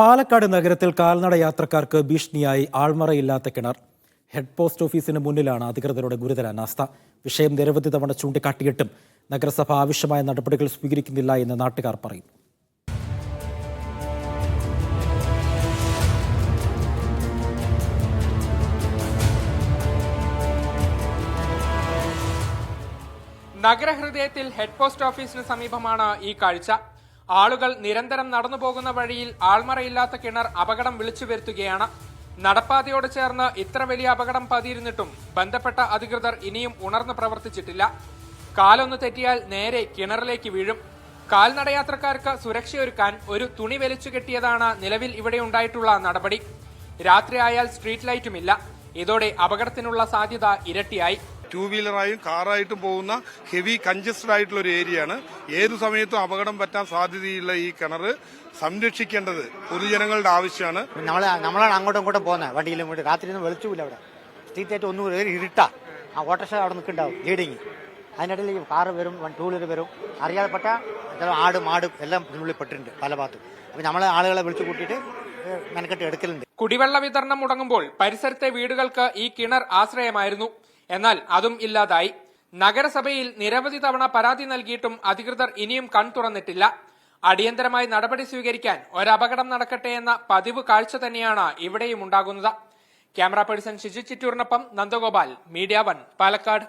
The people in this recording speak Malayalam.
പാലക്കാട് നഗരത്തിൽ കാൽനട യാത്രക്കാർക്ക് ഭീഷണിയായി ആൾമറയില്ലാത്ത കിണർ. ഹെഡ് പോസ്റ്റ് ഓഫീസിന് മുന്നിലാണ് അധികൃതരുടെ ഗുരുതര അനാസ്ഥ. വിഷയം നിരവധി തവണ ചൂണ്ടിക്കാട്ടിയിട്ടും നഗരസഭ ആവശ്യമായ നടപടികൾ സ്വീകരിക്കുന്നില്ല എന്ന് നാട്ടുകാർ പറയുന്നു നഗരഹൃദയത്തിൽ ഹെഡ് പോസ്റ്റ് ഓഫീസിന് സമീപമാണ് ഈ കാഴ്ച. ആളുകൾ നിരന്തരം നടന്നു പോകുന്ന വഴിയിൽ ആൾമറയില്ലാത്ത കിണർ അപകടം വിളിച്ചു വരുത്തുകയാണ്. നടപ്പാതയോട് ചേർന്ന് ഇത്ര വലിയ അപകടം പതിയിരുന്നിട്ടും ബന്ധപ്പെട്ട അധികൃതർ ഇനിയും ഉണർന്നു പ്രവർത്തിച്ചിട്ടില്ല. കാലൊന്ന് തെറ്റിയാൽ നേരെ കിണറിലേക്ക് വീഴും. കാൽനടയാത്രക്കാർക്ക് സുരക്ഷയൊരുക്കാൻ ഒരു തുണി വലിച്ചു കെട്ടിയതാണ് നിലവിൽ ഇവിടെ ഉണ്ടായിട്ടുള്ള നടപടി. രാത്രിയായാൽ സ്ട്രീറ്റ് ലൈറ്റുമില്ല. ഇതോടെ അപകടത്തിനുള്ള സാധ്യത ഇരട്ടിയായി. ടൂ വീലറായും കാറായിട്ടും പോകുന്ന ഹെവി കഞ്ചസ്റ്റഡ് ആയിട്ടുള്ള ഒരു ഏരിയയാണ്. ഏതു സമയത്തും അപകടം പറ്റാൻ സാധ്യതയുള്ള ഈ കിണർ സംരക്ഷിക്കേണ്ടത് പൊതുജനങ്ങളുടെ ആവശ്യമാണ്. നമ്മൾ നമ്മളാണ് അങ്ങോട്ടും ഇങ്ങോട്ടും പോകുന്നത് വണ്ടിയിലും കൂടി രാത്രി ഒന്നും വെളിച്ചമില്ല അവിടെ സ്ട്രീറ്റ് ഒന്നും കയറി ഇരുട്ടാ. ആ ഓട്ടോറിക്ഷ അവിടെ നിൽക്കുന്നുണ്ടാവും. ലീഡിങ് അതിനിടയിൽ ഈ കാറ് വരും ടൂ വീലർ വരും. അറിയാതെപ്പെട്ട ചില ആടും മാട് എല്ലാം ഇതിനുള്ളിൽ പെട്ടിട്ടുണ്ട് പല ഭാഗത്തും. അപ്പം നമ്മളെ ആളുകളെ വിളിച്ചു കൂട്ടിയിട്ട് മെനക്കെട്ട് എടുക്കലുണ്ട്. കുടിവെള്ള വിതരണം മുടങ്ങുമ്പോൾ പരിസരത്തെ വീടുകൾക്ക് ഈ കിണർ ആശ്രയമായിരുന്നു. എന്നാൽ അതും ഇല്ലാതായി. നഗരസഭയിൽ നിരവധി തവണ പരാതി നൽകിയിട്ടും അധികൃതർ ഇനിയും കൺ തുറന്നിട്ടില്ല. അടിയന്തരമായി നടപടി സ്വീകരിക്കാൻ ഒരപകടം നടക്കട്ടെ എന്ന പതിവ് കാഴ്ച തന്നെയാണ് ഇവിടെയും ഉണ്ടാകുന്നത്. ക്യാമറ പേഴ്സൺ ഷിജു ചിറ്റൂറിനൊപ്പം നന്ദഗോപാൽ മീഡിയ വൺ പാലക്കാട്.